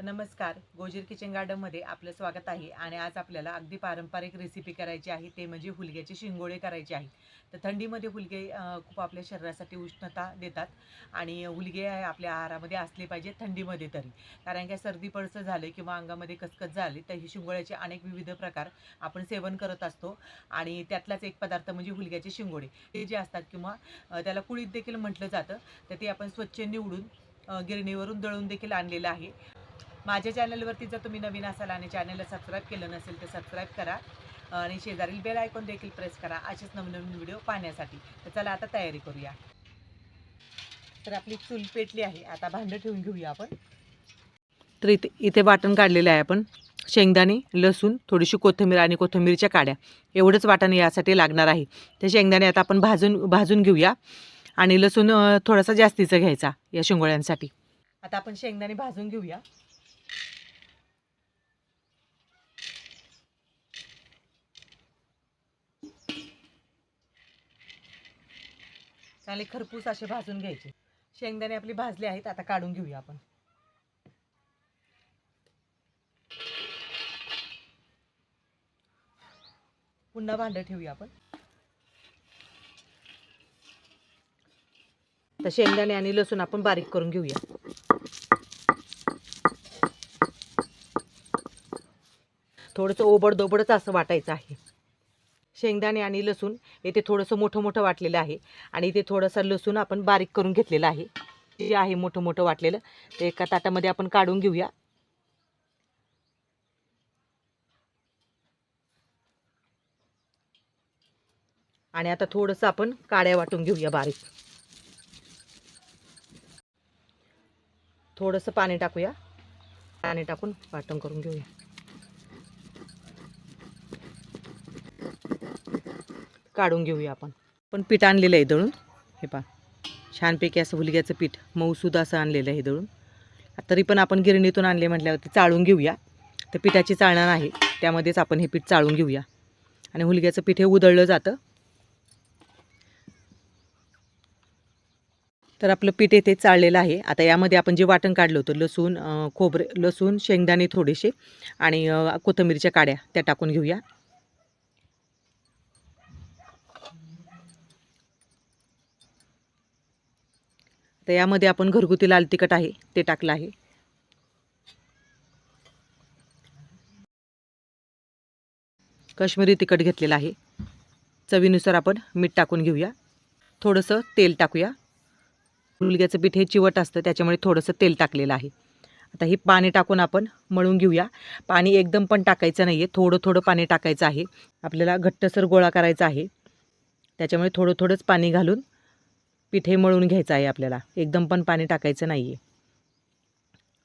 तर नमस्कार. गोजीर किचन गार्डनमध्ये आपलं स्वागत आहे आणि आज आपल्याला अगदी पारंपरिक रेसिपी करायची आहे. ते म्हणजे हुलग्याचे शिंगोळे करायचे आहेत तर थंडीमध्ये हुलगे खूप आपल्या शरीरासाठी उष्णता देतात आणि हुलगे आपल्या आहारामध्ये असले पाहिजे थंडीमध्ये तरी. कारण काय सर्दी पडसं झाले किंवा अंगामध्ये कसकस झाली तर ही शिंगोळ्याचे अनेक विविध प्रकार आपण सेवन करत असतो. आणि त्यातलाच एक पदार्थ म्हणजे हुलग्याचे शिंगोळे. ते जे असतात किंवा त्याला कुळीत देखील म्हटलं जातं. तर ते आपण स्वच्छ निवडून गिरणीवरून दळून देखील आणलेलं आहे. माझ्या चॅनलवरती जर तुम्ही नवीन असाल आणि चॅनलला सबस्क्राईब केलं नसेल तर सबस्क्राईब करा. आणि शेजारील बेल आयकॉन देखील प्रेस करा असेच नवनवीन व्हिडिओ पाहण्यासाठी. तर चला आता तयारी करूया. तर आपली चूल पेटली आहे. आता भांडं ठेवून घेऊया आपण. तर इथे इथे वाटण काढलेलं आहे आपण. शेंगदाणे लसूण थोडीशी कोथिंबीर आणि कोथिंबीरच्या काड्या. एवढंच वाटण यासाठी लागणार आहे. ते शेंगदाणे आता आपण भाजून भाजून घेऊया. आणि लसूण थोडासा जास्तीचा घ्यायचा या शिंगोळ्यांसाठी. आता आपण शेंगदाणे भाजून घेऊया. चांगले खरपूस असे भाजून घ्यायचे. शेंगदाणे आपली भाजले आहेत आता काढून घेऊया आपण. पुन्हा भांडं ठेवूया आपण. तर शेंगदाणे आणि लसूण आपण बारीक करून घेऊया. थोडंसं ओबडदोबडच असं वाटायचं आहे. शेंगदाणे आणि लसूण येथे थोडंसं मोठं मोठं वाटलेलं आहे आणि इथे थोडंसं लसूण आपण बारीक करून घेतलेलं आहे. जे आहे मोठं मोठं वाटलेलं. ते एका ताटामध्ये आपण काढून घेऊया. आणि आता थोडंसं आपण काड्या वाटून घेऊया बारीक. थोडंसं पाणी टाकूया. पाणी टाकून वाटण करून घेऊया. काढून घेऊया आपण. पण पीठ आणलेलं आहे दळून. हे पा छानपैकी असं हुलग्याचं पीठ मऊसूद असं आणलेलं आहे दळून. तरी पण आपण गिरणीतून आणले म्हटल्यावरती चाळून घेऊया. तर पिठाची चाळण आहे. त्यामध्येच आपण हे पीठ चाळून घेऊया. आणि हुलग्याचं पीठ हे उधळलं जातं. तर आपलं पीठ येथे चाळलेलं आहे. आता यामध्ये आपण जे वाटण काढलं होतं लसूण खोबरे लसूण शेंगदाणे थोडेसे आणि कोथंबीरच्या कोथिंबीरच्या काड्या त्या टाकून घेऊया. तर यामध्ये आपण घरगुती लाल तिखट आहे ते टाकलं आहे. कश्मीरी तिखट घेतलेलं आहे. चवीनुसार आपण मीठ टाकून घेऊया. थोडंसं तेल टाकूया. मुलग्याचं पीठ हे चिवट असतं त्याच्यामुळे थोडंसं तेल टाकलेलं आहे. आता हे पाणी टाकून आपण मळून घेऊया. पाणी एकदम पण टाकायचं नाही आहे थोडं थोडं पाणी टाकायचं आहे. आपल्याला घट्टसर गोळा करायचा आहे. त्याच्यामुळे थोडं थोडंच पाणी घालून पीठ हे मळून घ्यायचं आहे आपल्याला. एकदम पण पाणी टाकायचं नाही आहे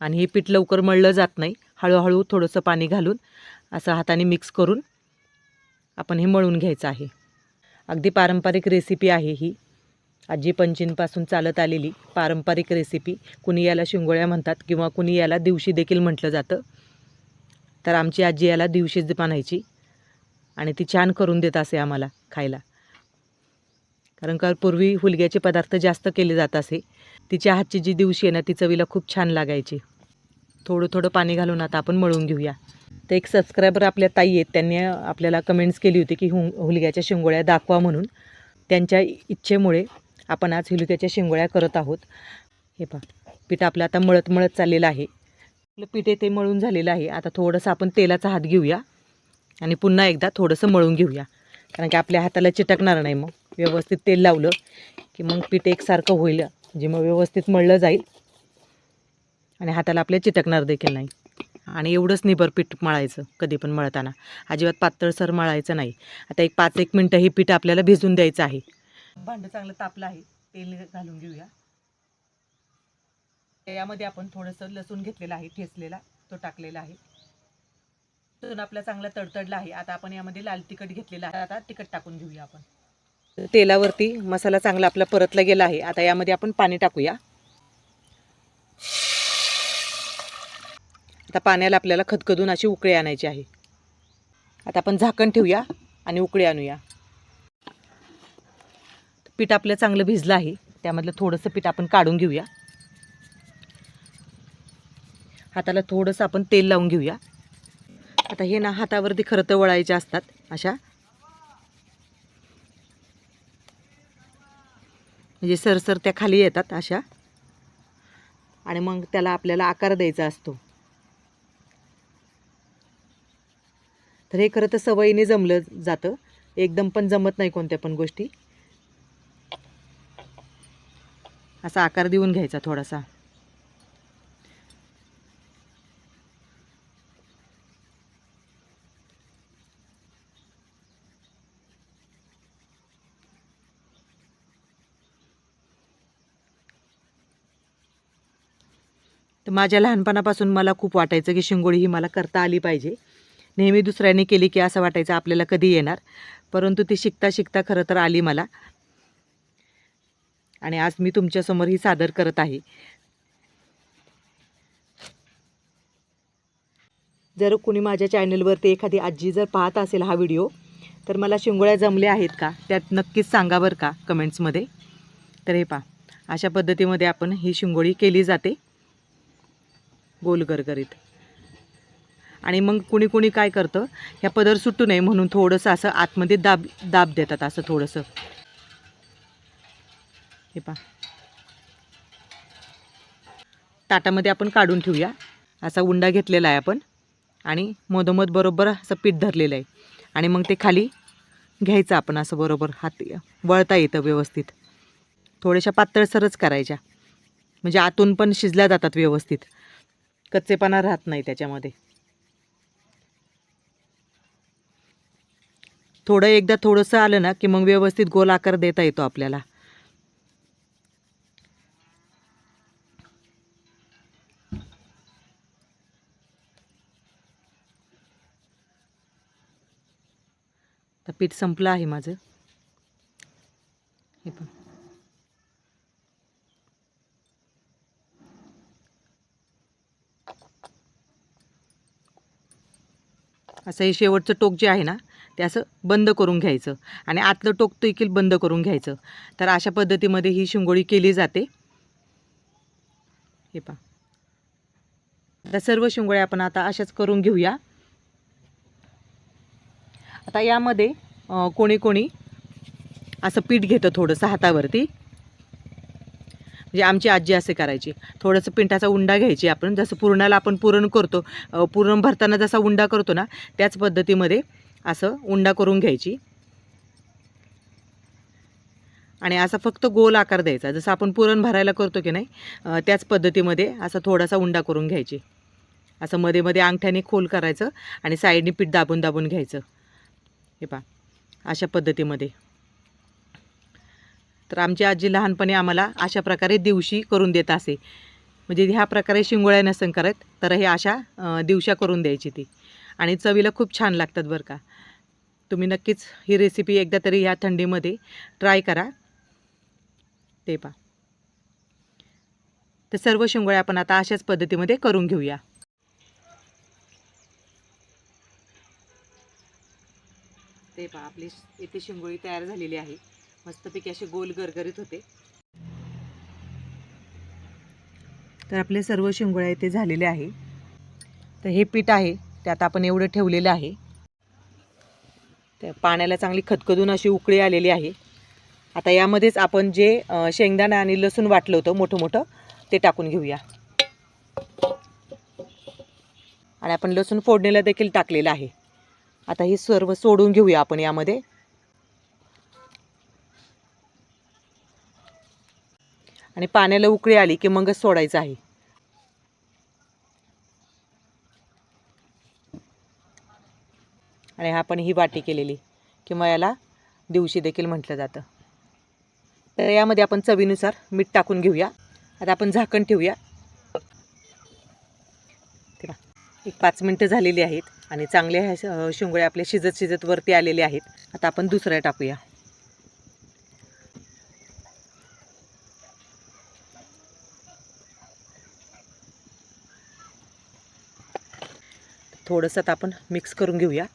आणि हे पीठ लवकर मळलं जात नाही. हळूहळू थोडंसं पाणी घालून असं हाताने मिक्स करून आपण हे मळून घ्यायचं आहे. अगदी पारंपरिक रेसिपी आहे ही. आजी पंचींपासून चालत आलेली पारंपरिक रेसिपी कुणी याला शिंगोळ्या म्हणतात किंवा कुणी याला दिवशी देखील म्हटलं जातं. तर आमची आजी याला दिवशीच म्हणायची आणि ती छान करून देत असे आम्हाला खायला. कारण का पूर्वी हुलग्याचे पदार्थ जास्त केले जात असे. तिच्या हातची जी दिवशी आहे ना ती चवीला खूप छान लागायची. थोडं थोडं पाणी घालून आता आपण मळून घेऊया. तर एक सबस्क्रायबर आपल्या ताई आहेत त्यांनी आपल्याला कमेंट्स केली होती की हुं हुलग्याच्या शिंगोळ्या दाखवा म्हणून. त्यांच्या इच्छेमुळे आपण आज हुलग्याच्या शिंगोळ्या करत आहोत. हे पहा पीठ आपलं आता मळत मळत चाललेलं आहे. आपलं पीठ ते मळून झालेलं आहे. आता थोडंसं आपण तेलाचा हात घेऊया आणि पुन्हा एकदा थोडंसं मळून घेऊया. कारण की आपल्या हाताला चिटकणार नाही मग. व्यवस्थित तेल लावलं की मग पीठ एकसारखं होईल म्हणजे मग व्यवस्थित मळलं जाईल. आणि हाताला आपल्या चिटकणार देखील नाही. आणि एवढंच निबर पीठ मळायचं कधी पण मळताना. अजिबात पातळसर मळायचं नाही. आता एक पाच एक मिनटं हे पीठ आपल्याला भिजून द्यायचं आहे. भांडं चांगलं तापलं आहे. तेल घालून घेऊया. यामध्ये आपण थोडंसं लसूण घेतलेलं आहे ठेचलेला तो टाकलेला आहे. लसूण आपला चांगला तडतडला आहे. आता आपण यामध्ये लाल तिखट घेतलेला आहे. आता तिखट टाकून घेऊया आपण. तेलावरती मसाला चांगला आपला परतला गेला आहे. आता यामध्ये आपण पाणी टाकूया. आता पाण्याला आपल्याला खदखदून अशी उकळी आणायची आहे. आता आपण झाकण ठेवूया आणि उकळी आणूया. पीठ आपलं चांगलं भिजलं आहे. त्यामधलं थोडंसं पीठ आपण काढून घेऊया. हाताला थोडंसं आपण तेल लावून घेऊया. आता हे ना हातावरती खरं तर वळायचे असतात अशा. म्हणजे सरसर त्या खाली येतात अशा. आणि मग त्याला आपल्याला आकार द्यायचा असतो. तर हे खरं तर सवयीने जमलं जातं. एकदम पण जमत नाही कोणत्या पण गोष्टी. असा आकार देऊन घ्यायचा थोडासा. तर माझ्या लहानपणापासून मला खूप वाटायचं की शिंगोळी ही मला करता आली पाहिजे. नेहमी दुसऱ्याने केली की असं वाटायचं आपल्याला कधी येणार. परंतु ती शिकता शिकता खरं तर आली मला. आणि आज मी तुमच्यासमोर ही सादर करत आहे. जर कुणी माझ्या चॅनलवरती एखादी आजी जर पाहत असेल हा व्हिडिओ तर मला शिंगोळ्या जमल्या आहेत का? त्यात नक्कीच सांगा बरं का कमेंट्समध्ये. तर हे पहा अशा पद्धतीमध्ये आपण ही शिंगोळी केली जाते. गोल गरगरीत आणि मग कुणी कुणी काय करतं ह्या पदर सुटू नये म्हणून थोडंसं असं आतमध्ये दाब दाब देतात असं थोडंसं. हे पहा. ताटामध्ये आपण काढून ठेवूया. असा उंडा घेतलेला आहे आपण. आणि मधोमध बरोबर असं पीठ धरलेलं आहे. आणि मग ते खाली घ्यायचं आपण असं बरोबर. हात वळता येतं व्यवस्थित. थोड्याशा पातळसरच करायच्या. म्हणजे आतून पण शिजल्या जातात व्यवस्थित. कच्चेपणा राहत नाही त्याच्यामध्ये. थोडं एकदा थोडंसं आलं ना की मग व्यवस्थित गोल आकार देता येतो आपल्याला. तर पीठ संपलं आहे माझं. असं हे शेवटचं टोक जे आहे ना ते असं बंद करून घ्यायचं. आणि आतलं टोक देखील बंद करून घ्यायचं. तर अशा पद्धतीमध्ये ही शिंगोळी केली जाते. हे पहा. आता सर्व शिंगोळ्या आपण आता अशाच करून घेऊया. आता यामध्ये कोणी कोणी असं पीठ घेतं थोडंसं हातावरती. म्हणजे आमची आजी असे करायची. थोडंसं पिंठाचा उंडा घ्यायची आपण. जसं पुरणाला आपण पुरण करतो पुरण भरताना जसा उंडा करतो ना त्याच पद्धतीमध्ये असं उंडा करून घ्यायची. आणि असा फक्त गोल आकार द्यायचा. जसं आपण पुरण भरायला करतो की नाही त्याच पद्धतीमध्ये असा थोडासा उंडा करून घ्यायची. असं मध्ये मध्ये अंगठ्याने खोल करायचं आणि साईडने पीठ दाबून दाबून घ्यायचं. हे पहा अशा पद्धतीमध्ये. तर आमची आजी लहानपणी आम्हाला अशा प्रकारे दिवशी करून देत असे. म्हणजे ह्या प्रकारे शिंगोळ्या नसन करत तर हे अशा दिवशा करून द्यायची ती. आणि चवीला खूप छान लागतात बरं का. तुम्ही नक्कीच ही रेसिपी एकदा तरी ह्या थंडीमध्ये ट्राय करा. ते पा तर सर्व शिंगोळ्या आपण आता अशाच पद्धतीमध्ये करून घेऊया. ते पहा आपली इथे शिंगोळी तयार झालेली आहे. मस्तपैकी असे गोल गरगरीत होते. तर आपले सर्व शिंगोळ्या इथे झालेले आहे. तर हे पीठ आहे त्यात आपण एवढं ठेवलेलं आहे. त्या पाण्याला चांगली खतखदून अशी उकळी आलेली आहे. आता यामध्येच आपण जे शेंगदाणा आणि लसूण वाटलं होतं मोठं मोठं ते टाकून घेऊया. आणि आपण लसूण फोडणीला देखील टाकलेलं आहे. आता हे सर्व सोडून घेऊया आपण यामध्ये. आणि पाण्याला उकळी आली की मगच सोडायचं आहे. आणि आपण ही वाटी केलेली किंवा याला दिवशी देखील म्हटलं जातं. तर यामध्ये आपण चवीनुसार मीठ टाकून घेऊया. आता आपण झाकण ठेवूया. ते एक पाच मिनटं झालेली आहेत आणि चांगले ह्या शिंगोळे आपले शिजत शिजत वरती आलेले आहेत. आता आपण दुसऱ्या टाकूया. थोडंसं आता आपण मिक्स करून घेऊया.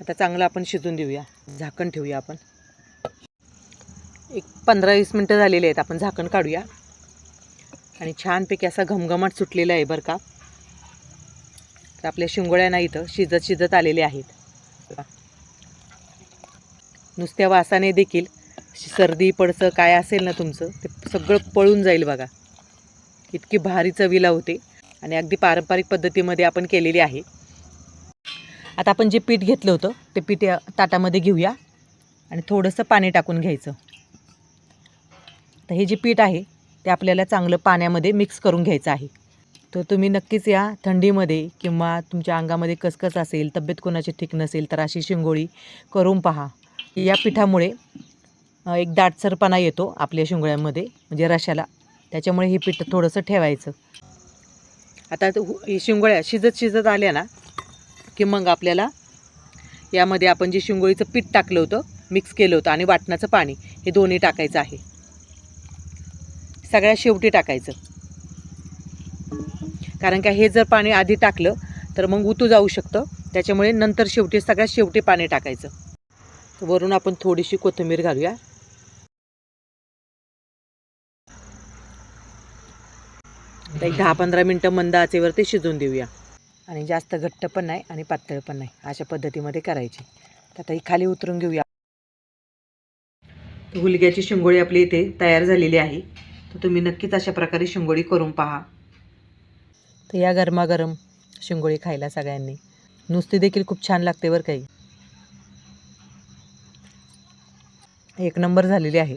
आता चांगलं आपण शिजून देऊया. झाकण ठेवूया आपण. एक पंधरा वीस मिनटं झालेली आहेत आपण झाकण काढूया. आणि छानपैकी असा घमघमाट सुटलेला आहे बरं का. तर आपल्या शिंगोळ्या नाही इथं शिजत शिजत आलेले आहेत. नुसत्या वासाने देखील सर्दी पडसं काय असेल ना तुमचं ते सगळं पळून जाईल बघा. इतकी भारी चवीला होते. आणि अगदी पारंपरिक पद्धतीमध्ये आपण केलेली आहे. आता आपण जे पीठ घेतलं होतं ते पीठ या ताटामध्ये घेऊया. आणि थोडंसं पाणी टाकून घ्यायचं. तर हे जे पीठ आहे ते आपल्याला चांगलं पाण्यामध्ये मिक्स करून घ्यायचं आहे. तर तुम्ही नक्कीच या थंडीमध्ये किंवा तुमच्या अंगामध्ये कसकस असेल तब्येत कोणाची ठीक नसेल तर अशी शिंगोळी करून पहा. या पिठामुळे एक दाटसरपणा येतो आपल्या शिंगोळ्यांमध्ये म्हणजे रशाला. त्याच्यामुळे हे पीठ थोडंसं ठेवायचं. आता ही शिंगोळ्या शिजत शिजत आल्या ना की मग आपल्याला यामध्ये आपण जे शिंगोळीचं पीठ टाकलं होतं मिक्स केलं होतं आणि वाटणाचं पाणी हे दोन्ही टाकायचं आहे. सगळ्या शेवटी टाकायचं. कारण का हे जर पाणी आधी टाकलं तर मग उतू जाऊ शकतं. त्याच्यामुळे नंतर शेवटी सगळ्यात शेवटी पाणी टाकायचं. वरून आपण थोडीशी कोथिंबीर घालूया. आता एक दहा पंधरा मिनटं मंद आचेवरती शिजवून देऊया. आणि जास्त घट्ट पण नाही आणि पातळ पण नाही. अशा पद्धतीमध्ये करायची. तर आता ही खाली उतरून घेऊया. तर हुलग्याची शिंगोळी आपली इथे तयार झालेली आहे. तर तुम्ही नक्कीच अशा प्रकारे शिंगोळी करून पहा. तर या गरमागरम शिंगोळी खायला सगळ्यांनी. नुसती देखील खूप छान लागते बरं काही एक नंबर झालेली आहे.